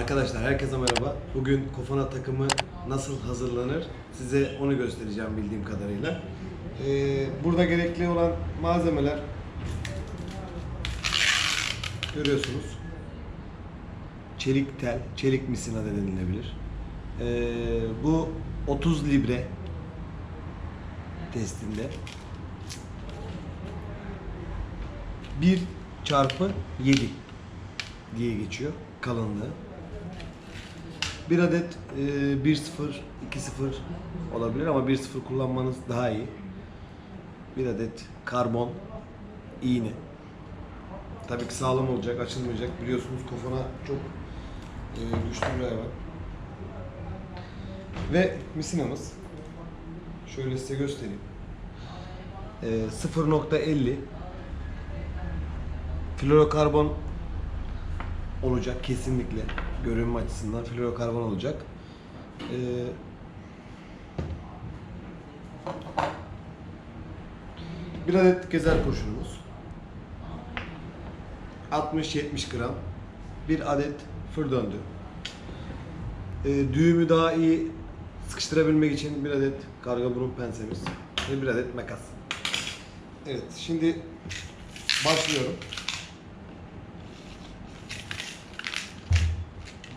Arkadaşlar herkese merhaba. Bugün Kofana takımı nasıl hazırlanır size onu göstereceğim bildiğim kadarıyla. Ee, burada gerekli olan malzemeler görüyorsunuz. Çelik tel, çelik misina da denilebilir. Ee, bu 30 libre testinde 1 çarpı 7 diye geçiyor kalınlığı. Bir adet e, 1-0, 2-0 olabilir ama 1-0 kullanmanız daha iyi. Bir adet karbon iğne. Tabii ki sağlam olacak, açılmayacak. Biliyorsunuz kofana çok e, güçlü bir hayvan. Ve misinamız. Şöyle size göstereyim. E, 0.50 florokarbon olacak kesinlikle. Görünüm açısından florokarbon olacak. Ee, bir adet gezer kurşunumuz. 60-70 gram. Bir adet fır döndü. Ee, düğümü daha iyi sıkıştırabilmek için bir adet karga burun pensemiz ve bir adet makas. Evet, şimdi başlıyorum.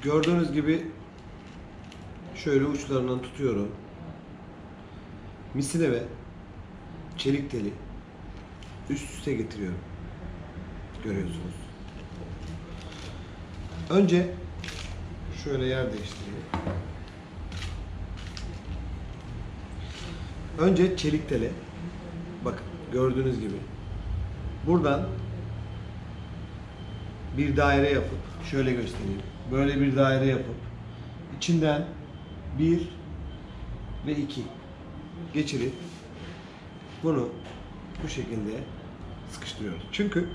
Gördüğünüz gibi şöyle uçlarından tutuyorum. Misine ve çelik teli üst üste getiriyorum. Görüyorsunuz. Önce şöyle yer değiştireyim. Önce çelik tele bakın gördüğünüz gibi buradan bir daire yapıp şöyle göstereyim. Böyle bir daire yapıp içinden bir ve iki geçirip bunu bu şekilde sıkıştırıyoruz. Çünkü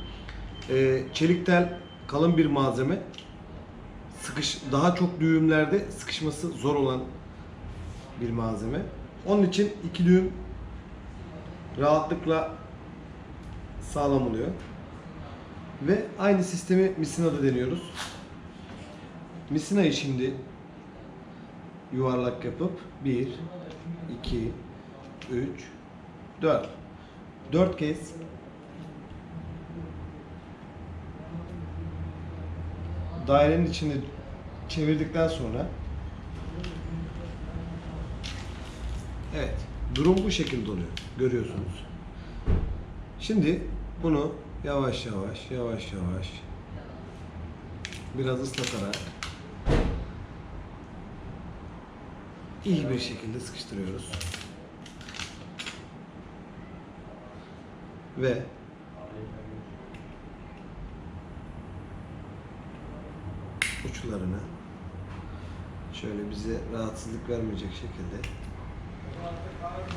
e, çelik tel kalın bir malzeme. Sıkış daha çok düğümlerde sıkışması zor olan bir malzeme. Onun için iki düğüm rahatlıkla sağlam oluyor. Ve aynı sistemi misinada deniyoruz. Misinayı şimdi yuvarlak yapıp 1, 2, 3, 4. 4 kez dairenin içinde çevirdikten sonra Evet, durum bu şekilde oluyor. Görüyorsunuz. Şimdi bunu yavaş yavaş, yavaş yavaş biraz ıslatarak iyi bir şekilde sıkıştırıyoruz. Ve uçlarını şöyle bize rahatsızlık vermeyecek şekilde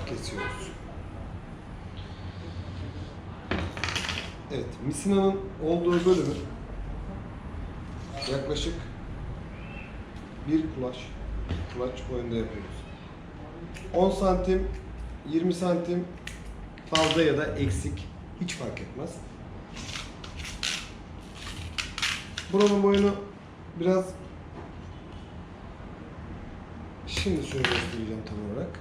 kesiyoruz. Evet, misinanın olduğu bölümü yaklaşık bir kulaç, kulaç boyunda yapıyoruz. 10 santim, 20 santim fazla ya da eksik hiç fark etmez. Buranın boyunu biraz şimdi şöyle göstereceğim tam olarak.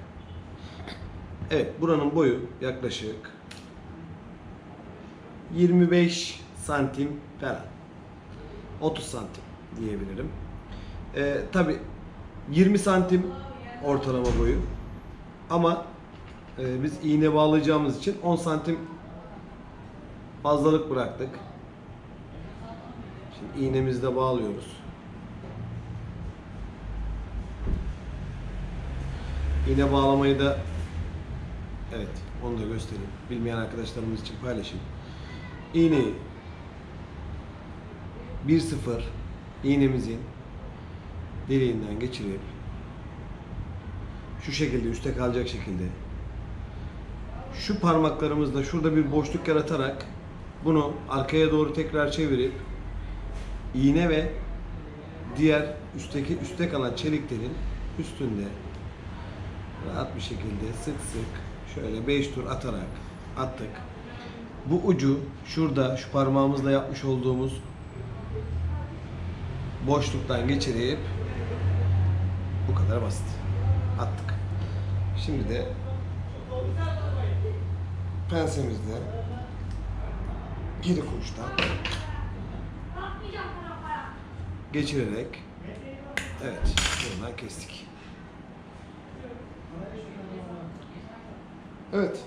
Evet, buranın boyu yaklaşık 25 santim falan. 30 santim diyebilirim. Ee, Tabi 20 santim ortalama boyu. Ama e, biz iğne bağlayacağımız için 10 santim fazlalık bıraktık. Şimdi iğnemizi de bağlıyoruz. İğne bağlamayı da evet onu da göstereyim. Bilmeyen arkadaşlarımız için paylaşayım. İğneyi 1-0 iğnemizin deliğinden geçirip Şu şekilde üste kalacak şekilde. Şu parmaklarımızla şurada bir boşluk yaratarak bunu arkaya doğru tekrar çevirip iğne ve diğer üstteki üstte kalan çeliklerin üstünde rahat bir şekilde sık sık şöyle 5 tur atarak attık. Bu ucu şurada şu parmağımızla yapmış olduğumuz boşluktan geçirip bu kadar basit. Attık. Şimdi de pensemizle geri kuruştan geçirerek evet buradan kestik. Evet.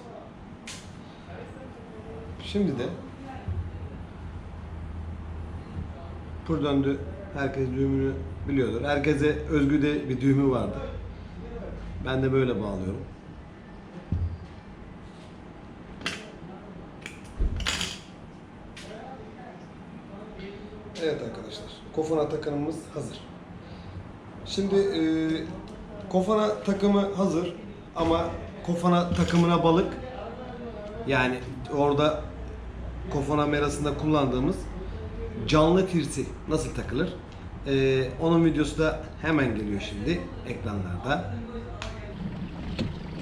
Şimdi de pur döndü. Herkes düğümünü biliyordur. Herkese özgü de bir düğümü vardı. Ben de böyle bağlıyorum. Evet arkadaşlar. Kofana takımımız hazır. Şimdi e, kofana takımı hazır ama kofana takımına balık yani orada kofana merasında kullandığımız canlı tirsi nasıl takılır? E, onun videosu da hemen geliyor şimdi ekranlarda.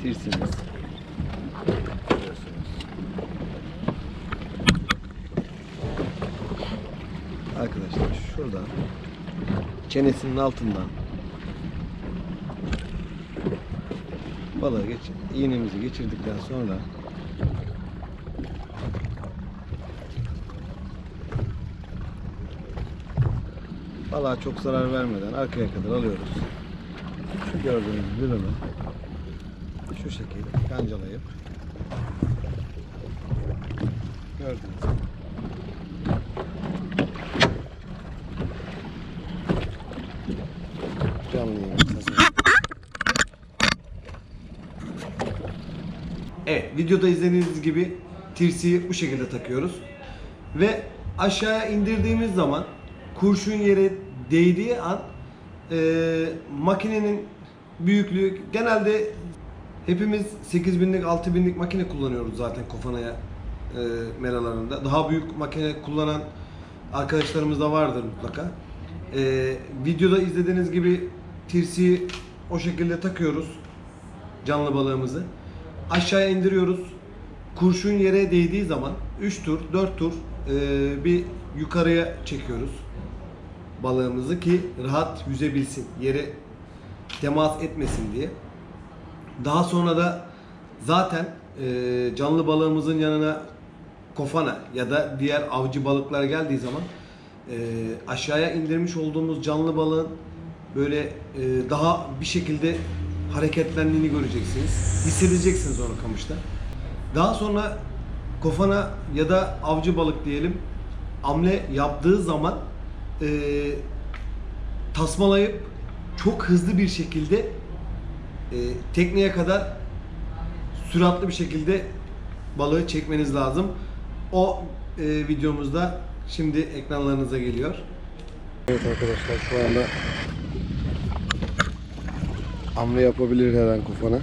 Tirsimiz. Arkadaşlar şuradan çenesinin altından balığı geç, iğnemizi geçirdikten sonra balığa çok zarar vermeden arkaya kadar alıyoruz. Şu gördüğünüz bölümü şu şekilde kancalayıp gördüğünüz gibi canlı. Evet, videoda izlediğiniz gibi tirsiyi bu şekilde takıyoruz. Ve aşağıya indirdiğimiz zaman kurşun yere değdiği an e, makinenin büyüklüğü genelde hepimiz 8000'lik 6000'lik makine kullanıyoruz zaten kofanaya e, meralarında. Daha büyük makine kullanan arkadaşlarımız da vardır mutlaka. E, videoda izlediğiniz gibi tirsiyi o şekilde takıyoruz canlı balığımızı. Aşağıya indiriyoruz. Kurşun yere değdiği zaman 3 tur, 4 tur e, bir yukarıya çekiyoruz balığımızı ki rahat yüzebilsin. Yere temas etmesin diye. Daha sonra da zaten e, canlı balığımızın yanına kofana ya da diğer avcı balıklar geldiği zaman e, aşağıya indirmiş olduğumuz canlı balığın böyle e, daha bir şekilde hareketlendiğini göreceksiniz. Hissedeceksiniz onu kamışta. Daha sonra kofana ya da avcı balık diyelim hamle yaptığı zaman e, tasmalayıp çok hızlı bir şekilde e, tekneye kadar süratli bir şekilde balığı çekmeniz lazım. O e, videomuzda şimdi ekranlarınıza geliyor. Evet arkadaşlar şu anda hamle yapabilir her an kufana.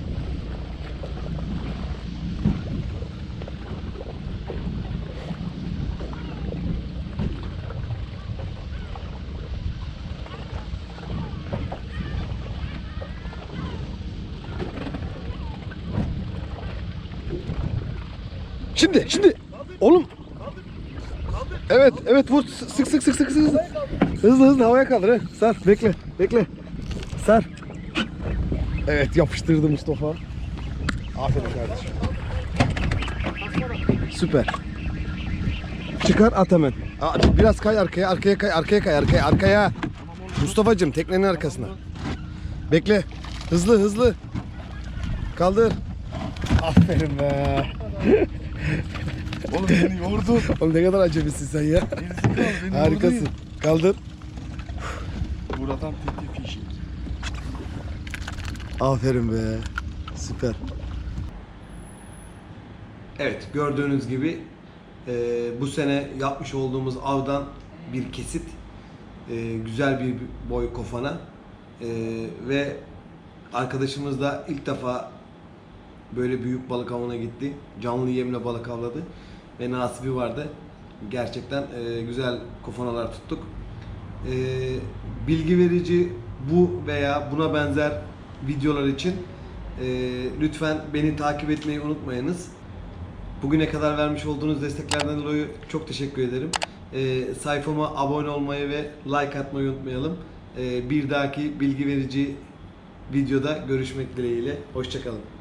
Şimdi, şimdi. Oğlum. Evet, evet vur. Sık sık sık sık sık. Hızlı hızlı havaya kaldır. he. Sar, bekle, bekle. Sar. Evet, yapıştırdı Mustafa. Aferin kardeşim. Süper. Çıkar at hemen. Biraz kay arkaya, arkaya kay, arkaya kay, arkaya, arkaya. Mustafa'cığım teknenin arkasına. Bekle. Hızlı hızlı. Kaldır. Aferin be. Oğlum beni yordu. Oğlum ne kadar acemisin sen ya. beni Harikasın. yordu. Kaldır. Buradan TT fishing. Aferin be. Süper. Evet gördüğünüz gibi e, bu sene yapmış olduğumuz avdan bir kesit. E, güzel bir boy kofana. E, ve Arkadaşımız da ilk defa böyle büyük balık avına gitti. Canlı yemle balık avladı. Ve nasibi vardı. Gerçekten e, güzel kofanalar tuttuk. E, bilgi verici bu veya buna benzer videolar için e, lütfen beni takip etmeyi unutmayınız. Bugüne kadar vermiş olduğunuz desteklerden dolayı çok teşekkür ederim. E, sayfama abone olmayı ve like atmayı unutmayalım. E, bir dahaki bilgi verici videoda görüşmek dileğiyle. Hoşçakalın.